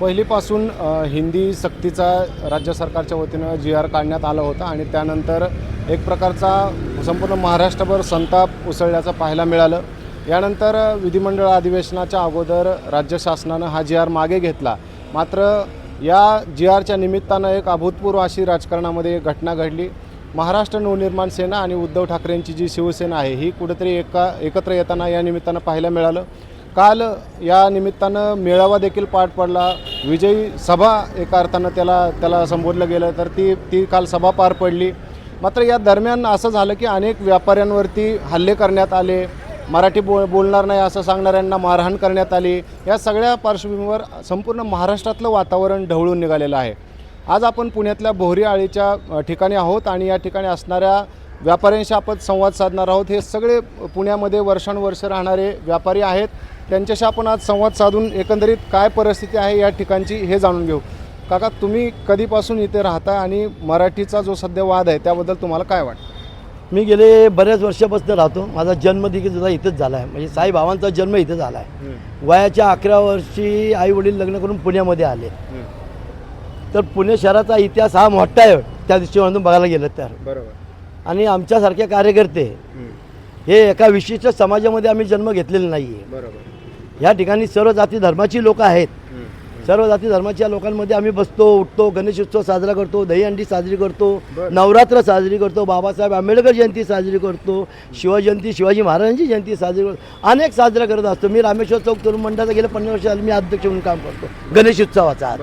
पहिलीपासून हिंदी सक्तीचा राज्य सरकारच्या वतीनं जी आर काढण्यात आला होता आणि त्यानंतर एक प्रकारचा संपूर्ण महाराष्ट्रभर संताप उसळल्याचं पाहायला मिळालं. यानंतर विधिमंडळ अधिवेशनाच्या अगोदर राज्य शासनानं हा जी आर मागे घेतला. मात्र या जी आरच्या निमित्तानं एक अभूतपूर्व अशी राजकारणामध्ये एक घटना घडली. महाराष्ट्र नवनिर्माण सेना आणि उद्धव ठाकरेंची जी शिवसेना आहे ही कुठेतरी एका एकत्र येताना या निमित्तानं पाहायला मिळालं. काल या निमित्तानं मेळावा देखील पाठ पडला. विजयी सभा एका अर्थानं त्याला त्याला संबोधलं गेलं तर ती ती काल सभा पार पडली. मात्र या दरम्यान असं झालं की अनेक व्यापाऱ्यांवरती हल्ले करण्यात आले. मराठी बोल बोलणार नाही असं सांगणाऱ्यांना मारहाण करण्यात आली. या सगळ्या पार्श्वभूमीवर संपूर्ण महाराष्ट्रातलं वातावरण ढवळून निघालेलं आहे. आज आपण पुण्यातल्या बोहरी आळीच्या ठिकाणी आहोत आणि या ठिकाणी असणाऱ्या व्यापाऱ्यांशी आपण संवाद साधणार आहोत. हे सगळे पुण्यामध्ये वर्षानुवर्ष राहणारे व्यापारी आहेत. त्यांच्याशी आपण आज संवाद साधून एकंदरीत काय परिस्थिती आहे या ठिकाणची हे जाणून घेऊ. काका तुम्ही कधीपासून इथे राहता आणि मराठीचा जो सध्या वाद आहे त्याबद्दल तुम्हाला काय वाटतं? मी गेले बऱ्याच वर्षापासून राहतो. माझा जन्म देखील सुद्धा इथंच झाला आहे. म्हणजे साई भावांचा जन्म इथं झाला आहे. वयाच्या अकरा वर्षी आई वडील लग्न करून पुण्यामध्ये आले. तर पुणे शहराचा इतिहास हा मोठा आहे. त्या दृष्टिकोनातून बघायला गेलं तर. बरोबर. आणि आमच्यासारखे कार्यकर्ते हे एका विशिष्ट समाजामध्ये आम्ही जन्म घेतलेला नाही आहे बरोबर. ह्या ठिकाणी सर्व जाती धर्माची लोक आहेत. सर्व जाती धर्माच्या लोकांमध्ये आम्ही बसतो उठतो गणेश उत्सव साजरा करतो दहीहंडी साजरी करतो. नवरात्र साजरी करतो बाबासाहेब आंबेडकर जयंती साजरी करतो शिवजयंती शिवाजी महाराजांची जयंती साजरी करतो. अनेक साजरा करत असतो. मी रामेश्वर चौक तरुण मंडळाचा गेले पन्नास वर्ष मी अध्यक्ष म्हणून काम करतो. गणेश उत्सवाचा आज.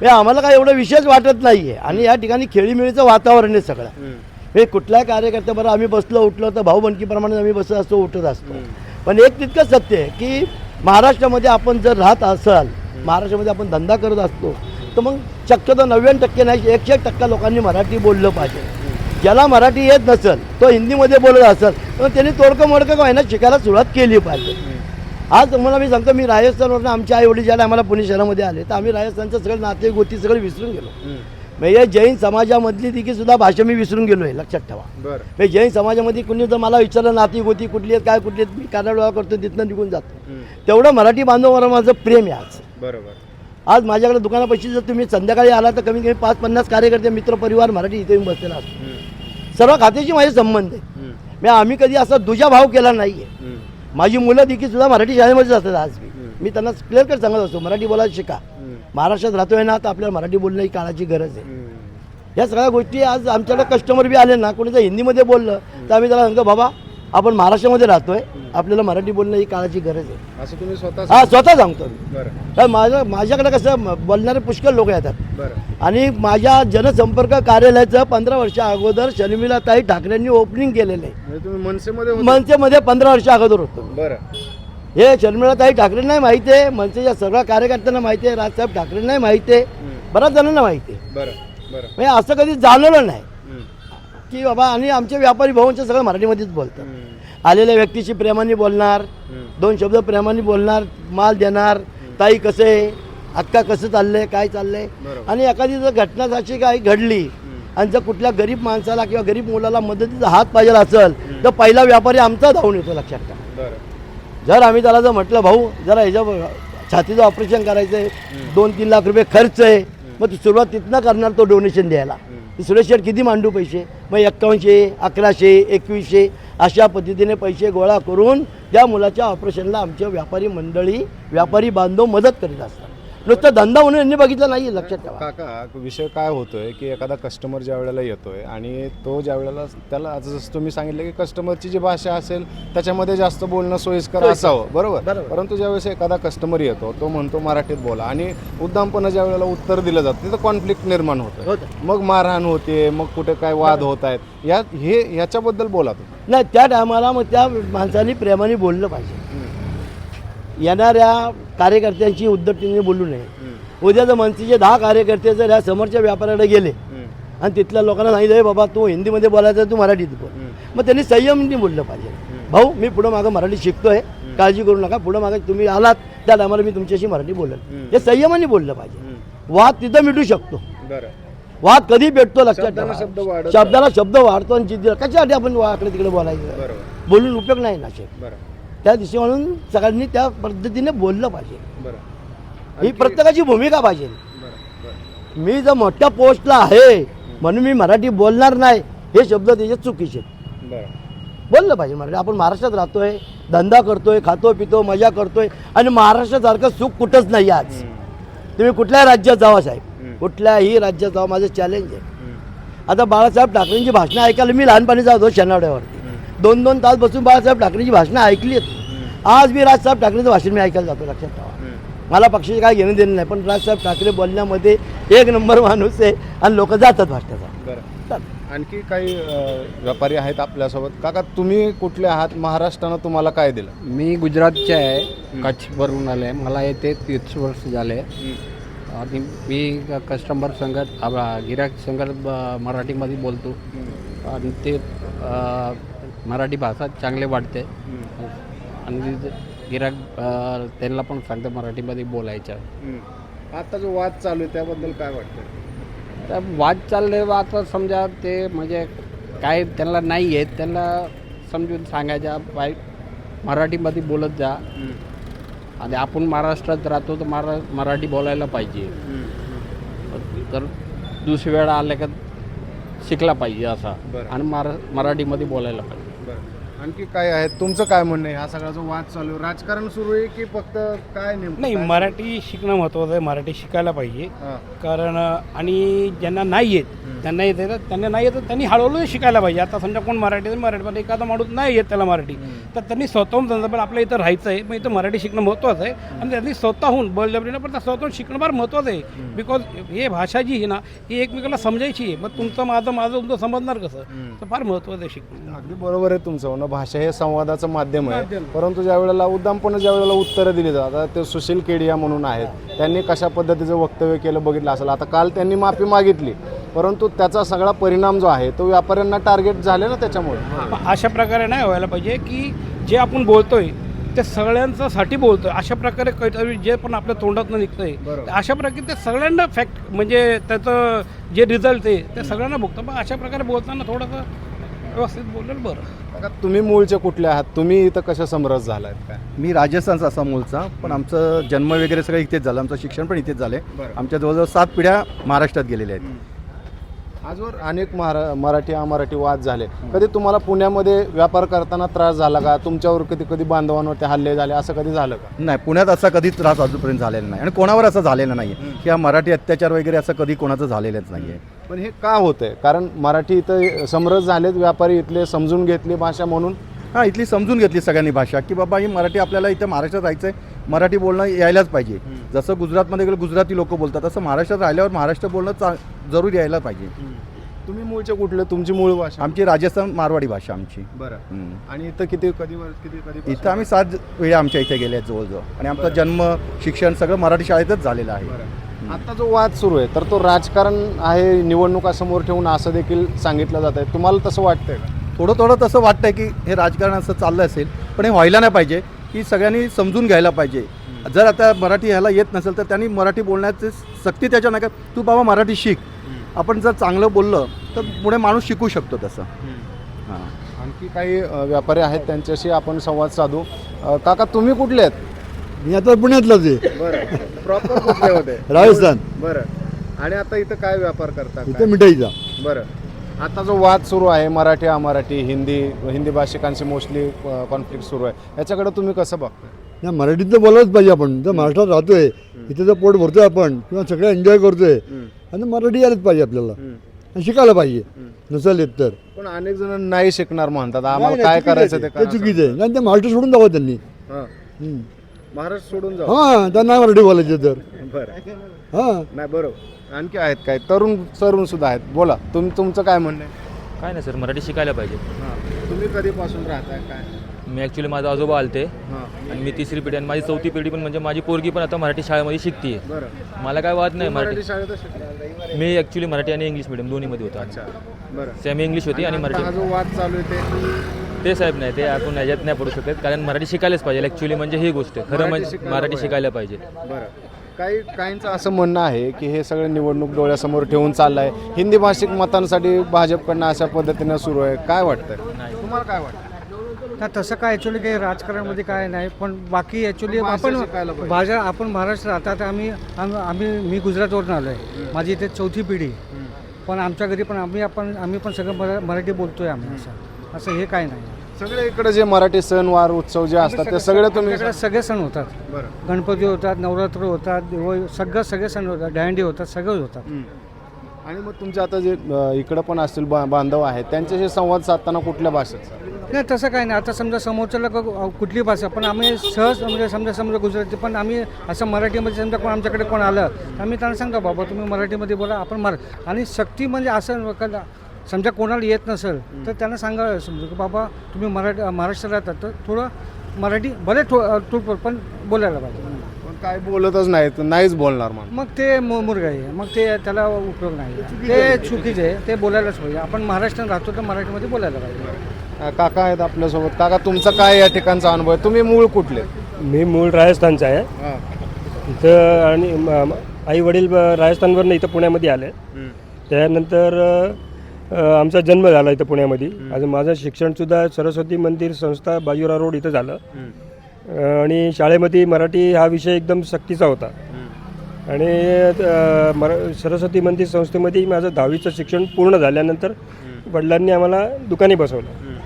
हे आम्हाला काय एवढं विशेष वाटत नाही आहे आणि या ठिकाणी खेळीमेळीचं वातावरण आहे सगळं. हे कुठल्याही कार्यकर्त्या बरं आम्ही बसलो उठलो तर भाऊ बनकीप्रमाणे आम्ही बसत असतो उठत असतो. पण एक तितकं सत्य आहे की महाराष्ट्रामध्ये आपण जर राहत असाल महाराष्ट्रामध्ये आपण धंदा करत असतो तर मग शक्यतो नव्याण्णव टक्के नाही एकशे एक टक्का लोकांनी मराठी बोललं पाहिजे. ज्याला मराठी येत नसेल तो हिंदीमध्ये बोलत असेल तर त्यांनी तोडकं मोडकं का होईना शिकायला सुरुवात केली पाहिजे. आज तुम्हाला मी सांगतो मी राजस्थानवरून आमच्या आई वडील ज्याला आम्हाला पुणे शहरामध्ये आले तर आम्ही राजस्थानचं सगळं नाते गोती सगळं विसरून गेलो. म्हणजे जैन समाजामधली देखील सुद्धा भाषा मी विसरून गेलो आहे लक्षात ठेवा. म्हणजे जैन समाजामध्ये कुणी जर मला विचारलं नाती गोती कुठली आहेत काय कुठली आहेत? मी कानाडोळा करतो तिथनं निघून जातो. तेवढं मराठी बांधवावर माझं प्रेम आहे आज. बरोबर. आज माझ्याकडे दुकानापाशी जर तुम्ही संध्याकाळी आला तर कमी कमी पाच पन्नास कार्यकर्ते मित्र परिवार मराठी इथे येऊन बसलेला असतो. सर्व खात्याशी माझे संबंध आहे म्हणजे आम्ही कधी असा दुजा भाव केला नाही आहे माझी मुलं देखील सुद्धा मराठी शाळेमध्ये जातात आज मी मी त्यांना क्लिअर कट सांगत असतो मराठी बोलायला शिका. महाराष्ट्रात राहतोय ना तर आपल्याला मराठी बोलणं ही काळाची गरज आहे. या सगळ्या गोष्टी आज आमच्याकडे कस्टमर बी आले ना कोणी जर हिंदीमध्ये बोललं तर आम्ही त्याला सांगतो बाबा आपण महाराष्ट्रामध्ये राहतोय आपल्याला मराठी बोलणं ही काळाची गरज आहे. असं तुम्ही स्वतः हा स्वतः सांगतो मी. बरं. कारण माझं माझ्याकडे कसं बोलणारे पुष्कळ लोक येतात. बरं. आणि माझ्या जनसंपर्क कार्यालयाचं पंधरा वर्षा अगोदर शर्मिला ताई ठाकरेंनी ओपनिंग केलेलं आहे. म्हणजे तुम्ही मनसेमध्ये होते? मनसेमध्ये पंधरा वर्ष अगोदर होतो बरं. हे शर्मिला ताई ठाकरेंनाही माहिती आहे. मनसेच्या सर्व कार्यकर्त्यांना माहिती आहे. राजसाहेब ठाकरेंनाही माहिती आहे. बऱ्याच जणांना माहिती आहे. बरं बरं. म्हणजे असं कधी जाणवलं नाही. की बाबा आणि आमचे व्यापारी भाऊंचे सगळं मराठीमध्येच बोलतात. आलेल्या व्यक्तीशी प्रेमाने बोलणार. दोन शब्द प्रेमाने बोलणार माल देणार ताई कसे अक्का कसं चाललंय? काय चाललंय. आणि एखादी जर घटना अशी काही घडली आणि जर कुठल्या गरीब माणसाला किंवा गरीब मुलाला मदतीचा हात पाहिजे असेल तर पहिला व्यापारी आमचा धावून येतो लक्षात ठेवा. जर आम्ही त्याला जर म्हटलं भाऊ जरा ह्याच्या छातीचं ऑपरेशन करायचं आहे दोन तीन लाख रुपये खर्च आहे मग तू सुरुवात तिथनं करणार तो डोनेशन द्यायला. सुरेश शेठ किती मांडू पैसे? मग एक्कावनशे अकराशे एकवीसशे अशा पद्धतीने पैसे गोळा करून त्या मुलाच्या ऑपरेशनला आमच्या व्यापारी मंडळी व्यापारी बांधव मदत करीत असतात. नुसतं धंदा म्हणून यांनी बघितलं नाही लक्षात ठेवा. काका विषय काय होतोय की एखादा कस्टमर ज्या वेळेला येतोय आणि तो ज्या वेळेला त्याला आता जसं तुम्ही सांगितलं की कस्टमरची जी भाषा असेल त्याच्यामध्ये जास्त बोलणं सोयीस्कर असावं बरोबर. परंतु ज्यावेळेस एखादा कस्टमर येतो तो म्हणतो मराठीत बोला आणि उद्दामपणे ज्या वेळेला उत्तर दिलं जातं तिथं कॉन्फ्लिक्ट निर्माण होतं होतं. मग मारहाण होते मग कुठे काय वाद होत आहेत या हे ह्याच्याबद्दल बोला तुम्ही. नाही त्या टायमाला मग त्या माणसाने प्रेमाने बोललं पाहिजे. येणाऱ्या कार्यकर्त्यांची उद्धटतेने बोलू नये. उद्या जर मनसेचे दहा कार्यकर्ते जर या समोरच्या व्यापाऱ्याकडे गेले आणि तिथल्या लोकांना सांगितलं "ए बाबा तू हिंदीमध्ये बोलायचं तू मराठीत बोल. मग त्यांनी संयमने बोललं पाहिजे. भाऊ मी पुढं मागं मराठी शिकतोय काळजी करू नका पुढं मागं तुम्ही आलात त्या टायमाला मी तुमच्याशी मराठी बोलेल. हे संयमाने बोललं पाहिजे. वाद तिथं मिटू शकतो. वाद कधी भेटतो लक्षात शब्दाला ठेवा. शब्द वाढत शब्दाला शब्द वाढतो आणि जिद्द कशासाठी आपण वाकडे तिकडे बोलायचं? बोलून उपयोग नाही ना बरं. त्या म्हणून सगळ्यांनी त्या पद्धतीने बोललं पाहिजे. ही प्रत्येकाची भूमिका पाहिजे. मी जर मोठ्या पोस्टला आहे म्हणून मी मराठी बोलणार नाही हे शब्द त्याचे चुकीचे. बोललं पाहिजे मराठी. आपण महाराष्ट्रात राहतोय धंदा करतोय खातो पितो मजा करतोय आणि महाराष्ट्रासारखं सुख कुठंच नाही आज. तुम्ही कुठल्याही राज्यात जावा साहेब? कुठल्याही राज्यात जावा माझं चॅलेंज आहे. आता बाळासाहेब ठाकरेंची भाषणं ऐकायला मी लहानपणी जात शनावड्यावरती दोन दोन तास बसून बाळासाहेब ठाकरेंची भाषणं ऐकली आहेत. आज मी राजसाहेब ठाकरेंचं भाषण मी ऐकायला जातो लक्षात ठेवा. मला पक्षाचे काय घेणं देणं नाही पण राजसाहेब ठाकरे बोलण्यामध्ये एक नंबर माणूस आहे आणि लोक जातात भाषणाचा. बरं. आणखी काही व्यापारी आहेत आपल्यासोबत. काका तुम्ही कुठले आहात? महाराष्ट्रानं तुम्हाला काय दिलं? मी गुजरातचे आहे कच्छवरून आले मला येते तीस वर्ष झाले. आणि मी कस्टमर संगत आ- गिराक संगत ब- मराठीमध्ये बोलतो. आणि ते मराठी भाषा चांगले वाटते आणि गिराक त्यांना पण सांगतं मराठीमध्ये बोलायचं आता जो वाद चालू आहे त्याबद्दल काय वाटतं तर वाद चालले आता समजा ते म्हणजे काय त्यांना नाही येत त्यांना समजून सांगायच्या बाय मराठीमध्ये बोलत जा. आणि आपण महाराष्ट्रात राहतो तर मरा मराठी बोलायला पाहिजे. तर दुसरी वेळा आल्या का शिकला पाहिजे असा. आणि मरा मराठीमध्ये बोलायला पाहिजे. आणखी काय आहे? तुमचं काय म्हणणं आहे? हा सगळा जो वाद चालू आहे राजकारण सुरू आहे की फक्त काय नेमकं नाही काय? मराठी शिकणं महत्त्वाचं आहे मराठी शिकायला पाहिजे. हां. कारण आणि ज्यांना नाही येत त्यांना येत तर त्यांना नाही येत तर त्यांनी हळूहळू शिकायला पाहिजे. आता समजा कोण मराठी मराठीमध्ये एखादा माणूस नाही येत त्याला मराठी तर त्यांनी स्वतःहून समजा पण आपल्या इथं राहायचं आहे मग इथं मराठी शिकणं महत्त्वाचं आहे आणि त्यांनी स्वतःहून बळजबरीनं पण त्या स्वतःहून शिकणं फार महत्त्वाचं आहे. बिकॉज हे भाषा जी आहे ना ही एकमेकाला समजायची आहे. मग तुमचं माझं माझं तुमचं समजणार कसं? तर फार महत्त्वाचं आहे शिकणं. अगदी बरोबर आहे तुमचं म्हणणं. भाषा हे संवादाचं माध्यम आहे. परंतु ज्या वेळेला उद्दामपणे ज्या वेळेला उत्तरं दिली जातात आता ते सुशील केडिया म्हणून आहेत. त्यांनी कशा पद्धतीचं वक्तव्य केलं बघितलं असेल. आता काल त्यांनी माफी मागितली. परंतु त्याचा सगळा परिणाम जो आहे तो व्यापाऱ्यांना टार्गेट झाले ना त्याच्यामुळे. अशा प्रकारे नाही व्हायला पाहिजे की जे आपण बोलतोय ते सगळ्यांचं साठी बोलतोय. अशा प्रकारे काहीतरी जे पण आपल्या तोंडातनं निघतंय अशा प्रकारे ते सगळ्यांना फॅक्ट म्हणजे त्याचं जे रिझल्ट आहे ते सगळ्यांना भोगतं. पण अशा प्रकारे बोलताना थोडंसं व्यवस्थित बोललेलं बरं. काका, तुम्ही मूळचे कुठले आहात? तुम्ही इथं कशा समरस झालात? काय मी राजस्थानचा असा मूळचा पण आमचं जन्म वगैरे सगळं इथेच झालं. आमचं शिक्षण पण इथेच झालं बरं. आमच्या जवळजवळ सात पिढ्या महाराष्ट्रात गेलेल्या आहेत. आजवर अनेक महारा मराठी अमराठी वाद झाले. कधी तुम्हाला पुण्यामध्ये व्यापार करताना त्रास झाला का? तुमच्यावर कधी कधी बांधवांवरती हल्ले झाले? असं कधी झालं का? नाही पुण्यात असा कधीच त्रास अजूनपर्यंत झालेला नाही. आणि कोणावर असं झालेलं नाही की हा मराठी अत्याचार वगैरे असं कधी कोणाचं झालेलंच नाही आहे पण हे का होतंय? कारण मराठी इथं समरस झालेत व्यापारी इथले समजून घेतली भाषा म्हणून. हां इथली समजून घेतली सगळ्यांनी भाषा की बाबा ही मराठी आपल्याला इथं महाराष्ट्रात राहायचं आहे मराठी बोलणं यायलाच पाहिजे. जसं गुजरातमध्ये गेलं गुजराती लोक बोलतात तसं महाराष्ट्रात राहिल्यावर महाराष्ट्र बोलणं चा जरूर यायला पाहिजे. तुम्ही मूळचे कुठले? तुमची मूळ भाषा? आमची राजस्थान मारवाडी भाषा आमची. बरं. आणि इथं किती कधी किती कधी इथं आम्ही सात वेळा आमच्या इथे गेले जवळजवळ. आणि आमचा जन्म शिक्षण सगळं मराठी शाळेतच झालेलं आहे. आता जो वाद सुरू आहे तर तो राजकारण आहे निवडणुका समोर ठेवून असं देखील सांगितलं जात आहे तुम्हाला तसं वाटतंय का? थोडं थोडं तसं वाटतंय की हे राजकारण असं चाललं असेल पण हे व्हायला नाही पाहिजे. की सगळ्यांनी समजून घ्यायला पाहिजे. जर आता मराठी ह्याला येत नसेल तर त्यांनी मराठी बोलण्याची सक्ती त्याच्या नका तू बाबा मराठी शिक. आपण जर चांगलं बोललं तर पुढे माणूस शिकू शकतो तसं. हां. आणखी काही व्यापारी आहेत त्यांच्याशी आपण संवाद साधू. काका तुम्ही कुठले आहेत? मी आता पुण्यातलाच आहे. बरं. प्रॉपर कुठले होते? राजस्थान. बरं. आणि आता इथं काय व्यापार करता? इथे मिठाईचा. बरं. आता जो वाद सुरू आहे मराठी अमराठी हिंदी हिंदी भाषिकांशी मोस्टली कॉन्फ्लिक्ट सुरू आहे. याच्याकडे तुम्ही कसं बघताय? नाही मराठीत तर बोलायलाच पाहिजे आपण. जर महाराष्ट्रात राहतोय इथे जर पोट भरतोय आपण किंवा सगळं एन्जॉय करतोय आणि मराठी यायलाच पाहिजे आपल्याला. आणि शिकायला पाहिजे. नसेल येत तर. पण अनेक जण नाही शिकणार म्हणतात. नाही, आम्हाला नाही, काय करायचं ते. चुकीचं आहे. आणि ते महाराष्ट्र सोडून जावं त्यांनी. हां. महाराष्ट्र सोडून जाऊ हां त्यांना नाही मराठी बोलायचे तर. हां. नाही बरोबर. आणखी आहेत काय? तरुण तरुण सुद्धा आहेत. बोला तुम तुमचं काय म्हणणं आहे? काय नाही सर मराठी शिकायला पाहिजे. हां. तुम्ही कधीपासून राहताय? काय? मी ॲक्च्युली माझा आजोबा आलते. हां. आणि मी तिसरी पिढी आणि माझी चौथी पिढी पण म्हणजे माझी पोरगी पण आता मराठी शाळेमध्ये शिकते बरं. मला काय वाद नाही मराठी मराठी. शाळेतच शिकला मी ॲक्च्युली मराठी आणि इंग्लिश मिडियम दोन्हीमध्ये होतो अच्छा. बरं. सेमी इंग्लिश होती आणि हा मराठी. जो वाद चालू आहे ते? ते साहेब नाही ते आपण ह्याच्यात नाही पडू शकत. कारण मराठी शिकायलाच पाहिजे. ॲक्च्युली म्हणजे ही गोष्ट आहे. खरं म्हणजे मराठी. शिकायला पाहिजे. बरं. काही काहींचं असं म्हणणं आहे की हे सगळे निवडणूक डोळ्यासमोर ठेवून चाललं आहे हिंदी भाषिक मतांसाठी भाजपकडनं अशा पद्धतीनं सुरू आहे. काय वाटतंय? तुम्हाला काय वाटतं तर तसं काय ॲक्च्युली काही राजकारणामध्ये काय नाही पण बाकी ॲक्च्युली आपण. भाषा आपण महाराष्ट्र राहतात आम्ही आम- आम्ही मी गुजरातवरून आलो आहे माझी इथे चौथी पिढी. पण आमच्या घरी पण आम्ही आपण आम्ही पण सगळं मरा मराठी बोलतोय आम्ही असं. असं हे काय नाही. सगळे इकडे जे मराठी सणवार उत्सव जे असतात ते सगळे तुम्ही आमच्याकडे सगळे सण होतात. बरं. गणपती होतात नवरात्र होतात दिवाळी सगळं सगळे सण होतात. दहंडी होतात सगळं होतात. आणि मग तुमचे आता जे अ, इकडं पण असतील बा बांधव आहेत त्यांच्याशी संवाद साधताना कुठल्या भाषेत? नाही तसं काही नाही. आता समजा समोरच्याला क- कुठली भाषा? पण आम्ही सहज म्हणजे समजा समजा गुजराती पण आम्ही असं मराठीमध्ये समजा कोण आमच्याकडे कोण आलं तर आम्ही त्यांना सांगतो बाबा तुम्ही मराठीमध्ये बोला आपण मरा आणि सक्ती म्हणजे असं का- समजा कोणाला येत नसेल तर त्यांना सांगा समजा की बाबा तुम्ही मराठी महाराष्ट्रात राहतात तर थोडं मराठी भले थो थोडं पण बोलायला पाहिजे. पण काय बोलतच नाही तर नाहीच बोलणार मग मग ते मु- मुर्ग आहे मग ते त्याला उपयोग नाही. ते चुकीचे आहे. ते बोलायलाच पाहिजे. आपण महाराष्ट्रात राहतो तर मराठीमध्ये बोलायला पाहिजे. अ, काका आहेत आपल्यासोबत. काका तुमचा काय या ठिकाणचा अनुभव आहे? तुम्ही मूळ कुठले? मी मूळ राजस्थानचा आहे. इथं आणि आई वडील राजस्थानवरनं इथं पुण्यामध्ये आले. त्यानंतर अ, आमचा जन्म झाला इथं पुण्यामध्ये. आणि माझं शिक्षणसुद्धा सरस्वती मंदिर संस्था बाजीराव रोड इथं झालं. आणि शाळेमध्ये मराठी हा विषय एकदम सक्तीचा होता. आणि मरा सरस्वती मंदिर संस्थेमध्ये माझं दहावीचं शिक्षण पूर्ण झाल्यानंतर वडिलांनी आम्हाला दुकानी बसवलं.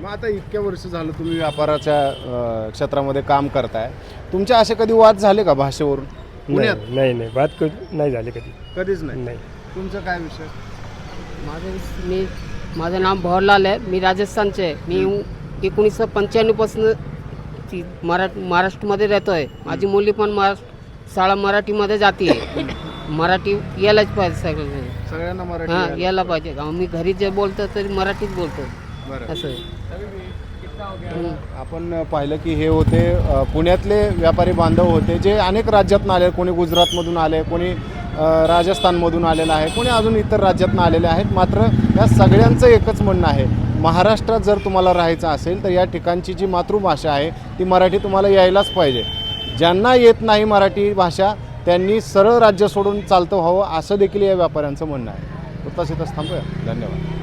मग आता इतक्या वर्ष झालं तुम्ही व्यापाराच्या क्षेत्रामध्ये काम करताय. तुमचे असे कधी वाद झाले का भाषेवरून? नाही नाही नाही. बात क नाही झाली कधी. कधीच नाही. नाही. तुमचं काय विषय? माझं मी माझं नाव भवरलाल आहे. मी राजस्थानचे आहे. मी एकोणीसशे पंच्याण्णवपासून ती मरा महाराष्ट्रामध्ये राहतो आहे माझी मुली पण महाराष्ट्र शाळा मराठीमध्ये जाते आहे. मराठी यायलाच पाहिजे सगळं सगळ्यांना मराठी हां यायला- पाहिजे. मी घरी जे बोलतो तरी मराठीच बोलतो. असं आहे. हं. आपण पाहिलं की हे होते पुण्यातले व्यापारी बांधव होते जे अनेक राज्यातून आले कोणी गुजरातमधून आले कोणी राजस्थानमधून आलेलं आहे. कोणी अजून इतर राज्यातून आलेले आहेत? मात्र या सगळ्यांचं एकच म्हणणं आहे. महाराष्ट्रात जर तुम्हाला राहायचं असेल तर या ठिकाणची जी मातृभाषा आहे ती मराठी तुम्हाला यायलाच पाहिजे. ज्यांना येत नाही मराठी भाषा त्यांनी सरळ राज्य सोडून चालतं व्हावं असं देखील या व्यापाऱ्यांचं म्हणणं आहे. तसं इथंच थांबूया. धन्यवाद.